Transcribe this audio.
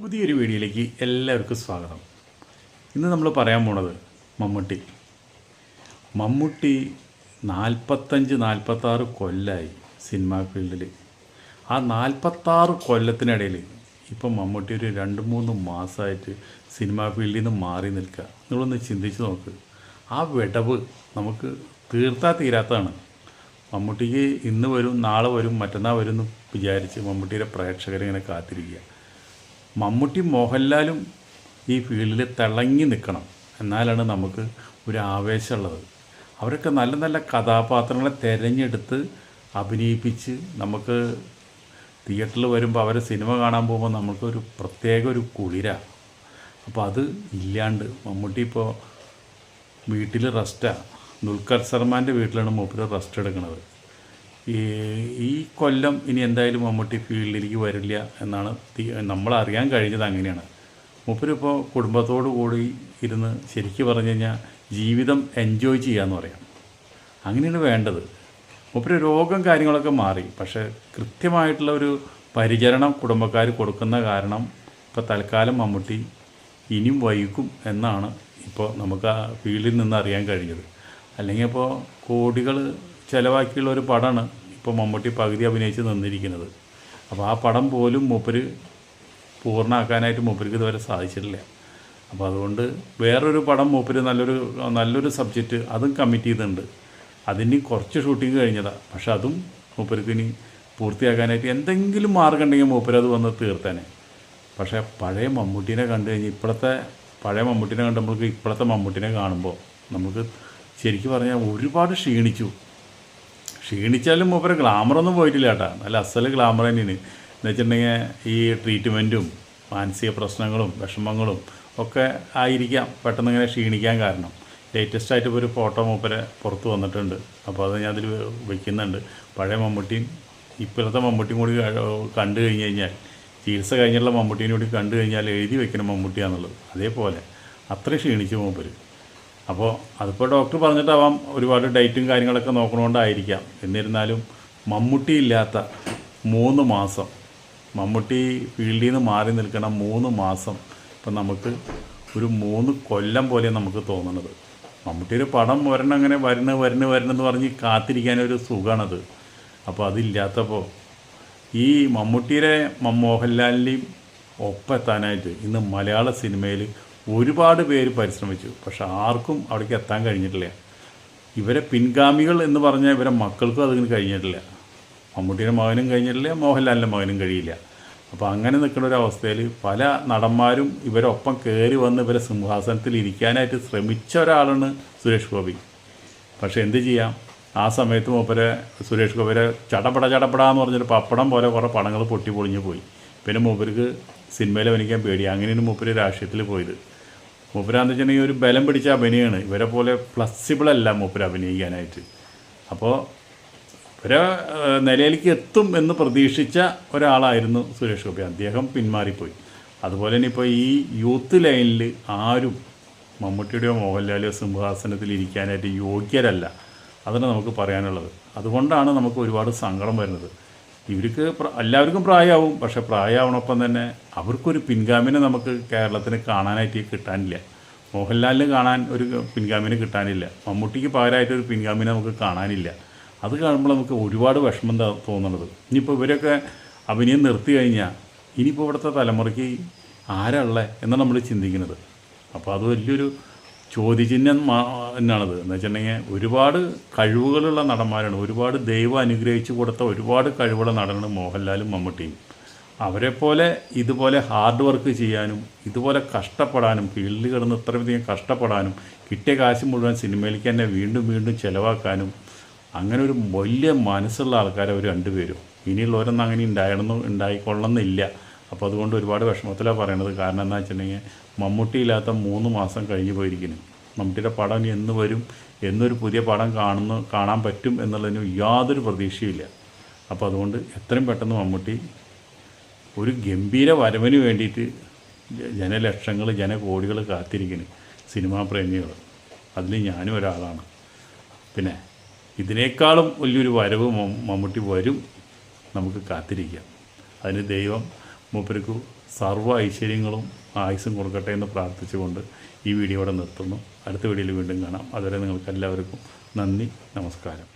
പുതിയൊരു വീഡിയോയിലേക്ക് എല്ലാവർക്കും സ്വാഗതം. ഇന്ന് നമ്മൾ പറയാൻ പോണത് മമ്മൂട്ടി. മമ്മൂട്ടി നാൽപ്പത്തഞ്ച് നാൽപ്പത്താറ് കൊല്ലമായി സിനിമാ ഫീൽഡിൽ. ആ നാൽപ്പത്താറ് കൊല്ലത്തിനിടയിൽ ഇപ്പം മമ്മൂട്ടി ഒരു രണ്ട് മൂന്ന് മാസമായിട്ട് സിനിമാ ഫീൽഡിൽ നിന്ന് മാറി നിൽക്കുക. നിങ്ങളൊന്ന് ചിന്തിച്ച് നോക്ക്. ആ വിടവ് നമുക്ക് തീർത്താ തീരാത്തതാണ്. മമ്മൂട്ടിക്ക് ഇന്ന് വരും നാളെ വരും മറ്റന്നാൾ വരും എന്ന് വിചാരിച്ച് മമ്മൂട്ടിയുടെ പ്രേക്ഷകരിങ്ങനെ കാത്തിരിക്കുക. മമ്മൂട്ടി മോഹൻലാലും ഈ ഫീൽഡിൽ തിളങ്ങി നിൽക്കണം. എന്നാലാണ് നമുക്ക് ഒരു ആവേശമുള്ളത്. അവരൊക്കെ നല്ല നല്ല കഥാപാത്രങ്ങളെ തിരഞ്ഞെടുത്ത് അഭിനയിപ്പിച്ച് നമുക്ക് തിയേറ്ററിൽ വരുമ്പോൾ അവരെ സിനിമ കാണാൻ പോകുമ്പോൾ നമുക്കൊരു പ്രത്യേക ഒരു കുളിര. അപ്പോൾ അത് ഇല്ലാണ്ട് മമ്മൂട്ടി ഇപ്പോൾ വീട്ടിൽ റെസ്റ്റാണ് ദുൽഖർ സൽമാന്റെ വീട്ടിലാണ് മൂപ്പര് റെസ്റ്റ് എടുക്കുന്നത് ഈ കൊല്ലം ഇനി എന്തായാലും മമ്മൂട്ടി ഫീൽഡിലേക്ക് വരില്ല എന്നാണ് നമ്മളറിയാൻ കഴിഞ്ഞത് അങ്ങനെയാണ്. മൂപ്പരിപ്പോൾ കുടുംബത്തോടു കൂടി ഇരുന്ന് ശരിക്കും പറഞ്ഞു കഴിഞ്ഞാൽ ജീവിതം എൻജോയ് ചെയ്യാന്ന് പറയാം. അങ്ങനെയാണ് വേണ്ടത്. മൂപ്പര് രോഗം കാര്യങ്ങളൊക്കെ മാറി. പക്ഷേ കൃത്യമായിട്ടുള്ള ഒരു പരിചരണം കുടുംബക്കാർ കൊടുക്കുന്ന കാരണം ഇപ്പോൾ തൽക്കാലം മമ്മൂട്ടി ഇനിയും വൈകും എന്നാണ് ഇപ്പോൾ നമുക്ക് ആ ഫീൽഡിൽ നിന്ന് അറിയാൻ കഴിഞ്ഞത്. അല്ലെങ്കിൽ ഇപ്പോൾ കോടികൾ ചിലവാക്കിയുള്ള ഒരു പടമാണ് ഇപ്പോൾ മമ്മൂട്ടി പകുതി അഭിനയിച്ച് നിന്നിരിക്കുന്നത്. അപ്പോൾ ആ പടം പോലും മൂപ്പര് പൂർണമാക്കാനായിട്ട് മൂപ്പർക്ക് ഇതുവരെ സാധിച്ചിട്ടില്ല. അപ്പോൾ അതുകൊണ്ട് വേറൊരു പടം മൂപ്പര് നല്ലൊരു നല്ലൊരു സബ്ജക്റ്റ് അതും കമ്മിറ്റ് ചെയ്തിട്ടുണ്ട്. അതിന് കുറച്ച് ഷൂട്ടിങ് കഴിഞ്ഞതാണ് പക്ഷെ അതും മൂപ്പർക്ക് ഇനി പൂർത്തിയാക്കാനായിട്ട് എന്തെങ്കിലും മാർഗം ഉണ്ടെങ്കിൽ മൂപ്പര് അത് വന്ന് തീർത്തേനെ. പക്ഷേ പഴയ മമ്മൂട്ടിനെ കണ്ടു കഴിഞ്ഞാൽ ഇപ്പോഴത്തെ പഴയ മമ്മൂട്ടിനെ കണ്ട് നമ്മൾക്ക് ഇപ്പോഴത്തെ മമ്മൂട്ടിനെ കാണുമ്പോൾ നമുക്ക് ശരിക്കും പറഞ്ഞാൽ ഒരുപാട് ക്ഷീണിച്ചു. ക്ഷീണിച്ചാലും മൂപ്പര് ഗ്ലാമറൊന്നും പോയിട്ടില്ല കേട്ടാ. നല്ല അസൽ ഗ്ലാമർ തന്നെയാണ്. എന്ന് വെച്ചിട്ടുണ്ടെങ്കിൽ ഈ ട്രീറ്റ്മെന്റും മാനസിക പ്രശ്നങ്ങളും വിഷമങ്ങളും ഒക്കെ ആയിരിക്കാം പെട്ടെന്ന് ഇങ്ങനെ ക്ഷീണിക്കാൻ കാരണം. ലേറ്റസ്റ്റ് ആയിട്ട് ഇപ്പോൾ ഒരു ഫോട്ടോ മൂപ്പരെ പുറത്ത് വന്നിട്ടുണ്ട്. അപ്പോൾ അത് ഞാൻ അതിൽ വയ്ക്കുന്നുണ്ട് പഴയ മമ്മൂട്ടിയും ഇപ്പോഴത്തെ മമ്മൂട്ടിയും കൂടി കണ്ടു കഴിഞ്ഞ് കഴിഞ്ഞാൽ ചികിത്സ കഴിഞ്ഞുള്ള മമ്മൂട്ടീനെ കൂടി കണ്ടു കഴിഞ്ഞാൽ എഴുതി വെക്കണം മമ്മൂട്ടിയാന്നുള്ളത്. അതേപോലെ അത്ര ക്ഷീണിച്ചു മൂപ്പര്. അപ്പോൾ അതിപ്പോൾ ഡോക്ടർ പറഞ്ഞിട്ടാവാം ഒരുപാട് ഡേറ്റും കാര്യങ്ങളൊക്കെ നോക്കണോണ്ടായിരിക്കാം. എന്നിരുന്നാലും മമ്മൂട്ടി ഇല്ലാത്ത മൂന്ന് മാസം മമ്മൂട്ടി ഫീൽഡിൽ നിന്ന് മാറി നിൽക്കണ മൂന്ന് മാസം ഇപ്പം നമുക്ക് ഒരു മൂന്ന് കൊല്ലം പോലെ നമുക്ക് തോന്നുന്നത് ഒരു പടം വരണം അങ്ങനെ വരണ വരണ വരണമെന്ന് പറഞ്ഞ് കാത്തിരിക്കാനൊരു സുഖമാണത് അപ്പോൾ അതില്ലാത്തപ്പോൾ ഈ മമ്മൂട്ടിയുടെ മോഹൻലാലിന്റെയും മോഹൻലാലിന്റെയും ഒപ്പെത്താനായിട്ട് ഇന്ന് മലയാള സിനിമയിൽ ഒരുപാട് പേര് പരിശ്രമിച്ചു. പക്ഷെ ആർക്കും അവിടേക്ക് എത്താൻ കഴിഞ്ഞിട്ടില്ല. ഇവരെ പിൻഗാമികൾ എന്ന് പറഞ്ഞാൽ ഇവരെ മക്കൾക്കും അതിന് കഴിഞ്ഞിട്ടില്ല. മമ്മൂട്ടിയുടെ മകനും കഴിഞ്ഞിട്ടില്ല മോഹൻലാലിന്റെ മകനും കഴിയില്ല. അപ്പോൾ അങ്ങനെ നിൽക്കുന്ന ഒരു അവസ്ഥയിൽ പല നടന്മാരും ഇവരൊപ്പം കയറി വന്ന് ഇവരെ സിംഹാസനത്തിൽ ഇരിക്കാനായിട്ട് ശ്രമിച്ച ഒരാളാണ് സുരേഷ് ഗോപി. പക്ഷെ എന്ത് ചെയ്യാം? ആ സമയത്ത് മൂപ്പരെ സുരേഷ് ഗോപിരെ ചടപട ചടപട എന്ന് പറഞ്ഞൊരു പപ്പടം പോലെ കുറേ പടങ്ങൾ പൊട്ടി പൊളിഞ്ഞ് പോയി. പിന്നെ മൂപ്പർക്ക് സിനിമയിൽ അഭിനയിക്കാൻ പേടി. അങ്ങനെയാണ് മൂപ്പര് രാഷ്ട്രീയത്തിൽ പോയത്. മൂപ്പരാന്ന് വെച്ചിട്ടുണ്ടെങ്കിൽ ഒരു ബലം പിടിച്ച അഭിനയമാണ് ഇവരെ പോലെ ഫ്ലെക്സിബിൾ അല്ല മൂപ്പര അഭിനയിക്കാനായിട്ട്. അപ്പോൾ ഇവരെ നിലയിലേക്ക് എത്തും എന്ന് പ്രതീക്ഷിച്ച ഒരാളായിരുന്നു സുരേഷ് ഗോപി. അദ്ദേഹം പിന്മാറിപ്പോയി. അതുപോലെ തന്നെ ഇപ്പോൾ ഈ യൂത്ത് ലൈനിൽ ആരും മമ്മൂട്ടിയുടെയോ മോഹൻലാലിയോ സിംഹാസനത്തിൽ ഇരിക്കാനായിട്ട് യോഗ്യരല്ല. അതാണ് നമുക്ക് പറയാനുള്ളത്. അതുകൊണ്ടാണ് നമുക്ക് ഒരുപാട് സങ്കടം വരുന്നത്. ഇവർക്ക് എല്ലാവർക്കും പ്രായമാവും. പക്ഷേ പ്രായമാവണൊപ്പം തന്നെ അവർക്കൊരു പിൻഗാമിനെ നമുക്ക് കേരളത്തിന് കാണാനായിട്ട് കിട്ടാനില്ല. മോഹൻലാലിന് കാണാൻ ഒരു പിൻഗാമിനെ കിട്ടാനില്ല. മമ്മൂട്ടിക്ക് പകരമായിട്ട് ഒരു പിൻഗാമിനെ നമുക്ക് കാണാനില്ല. അത് കാണുമ്പോൾ നമുക്ക് ഒരുപാട് വിഷമം തോന്നുന്നത് ഇനിയിപ്പോൾ ഇവരൊക്കെ അഭിനയം നിർത്തി കഴിഞ്ഞാൽ ഇനിയിപ്പോൾ ഇവിടുത്തെ തലമുറയ്ക്ക് ആരാ ഉള്ളത് എന്നാണ് നമ്മൾ ചിന്തിക്കുന്നത്. അപ്പോൾ അത് വലിയൊരു ചോദ്യചിഹ്നം എന്നാണത്. എന്ന് വെച്ചിട്ടുണ്ടെങ്കിൽ ഒരുപാട് കഴിവുകളുള്ള നടന്മാരാണ്. ഒരുപാട് ദൈവം അനുഗ്രഹിച്ചു കൊടുത്ത ഒരുപാട് കഴിവുള്ള നടനാണ് മോഹൻലാലും മമ്മൂട്ടിയും. പോലെ ഇതുപോലെ ഹാർഡ് വർക്ക് ചെയ്യാനും ഇതുപോലെ കഷ്ടപ്പെടാനും ഫീൽഡിൽ കിടന്ന് ഇത്രയധികം കഷ്ടപ്പെടാനും കിട്ടിയ കാശ് മുഴുവൻ സിനിമയിലേക്ക് തന്നെ വീണ്ടും വീണ്ടും ചിലവാക്കാനും അങ്ങനെ ഒരു വലിയ മനസ്സുള്ള ആൾക്കാർ അവർ രണ്ടുപേരും. ഇനിയുള്ളവരൊന്നും അങ്ങനെ ഉണ്ടായിരുന്നു ഉണ്ടായിക്കൊള്ളുന്നില്ല അപ്പോൾ അതുകൊണ്ട് ഒരുപാട് വിഷമത്തിലാണ് പറയണത്. കാരണം എന്താ വെച്ചിട്ടുണ്ടെങ്കിൽ മമ്മൂട്ടി ഇല്ലാത്ത മൂന്ന് മാസം കഴിഞ്ഞു പോയിരിക്കുന്നു. മമ്മൂട്ടിയുടെ പടം ഇനി എന്ന് വരും എന്നൊരു പുതിയ പടം കാണുന്നു കാണാൻ പറ്റും എന്നുള്ളതിന് യാതൊരു പ്രതീക്ഷയില്ല അപ്പോൾ അതുകൊണ്ട് എത്രയും പെട്ടെന്ന് മമ്മൂട്ടി ഒരു ഗംഭീര വരവിന് വേണ്ടിയിട്ട് ജനലക്ഷങ്ങൾ ജനകോടികൾ കാത്തിരിക്കുന്നു സിനിമാ പ്രേമികൾ അതിൽ ഞാനും ഒരാളാണ്. പിന്നെ ഇതിനേക്കാളും വലിയൊരു വരവ് മമ്മൂട്ടി വരും നമുക്ക് കാത്തിരിക്കാം. അതിന് ദൈവം മൂപ്പർക്ക് സർവ ഐശ്വര്യങ്ങളും ആയുസ്സും കൊടുക്കട്ടെ എന്ന് പ്രാർത്ഥിച്ചുകൊണ്ട് ഈ വീഡിയോ ഇവിടെ നിർത്തുന്നു. അടുത്ത വീഡിയോയിൽ വീണ്ടും കാണാം. അതുവരെ നിങ്ങൾക്ക് എല്ലാവർക്കും നന്ദി നമസ്കാരം.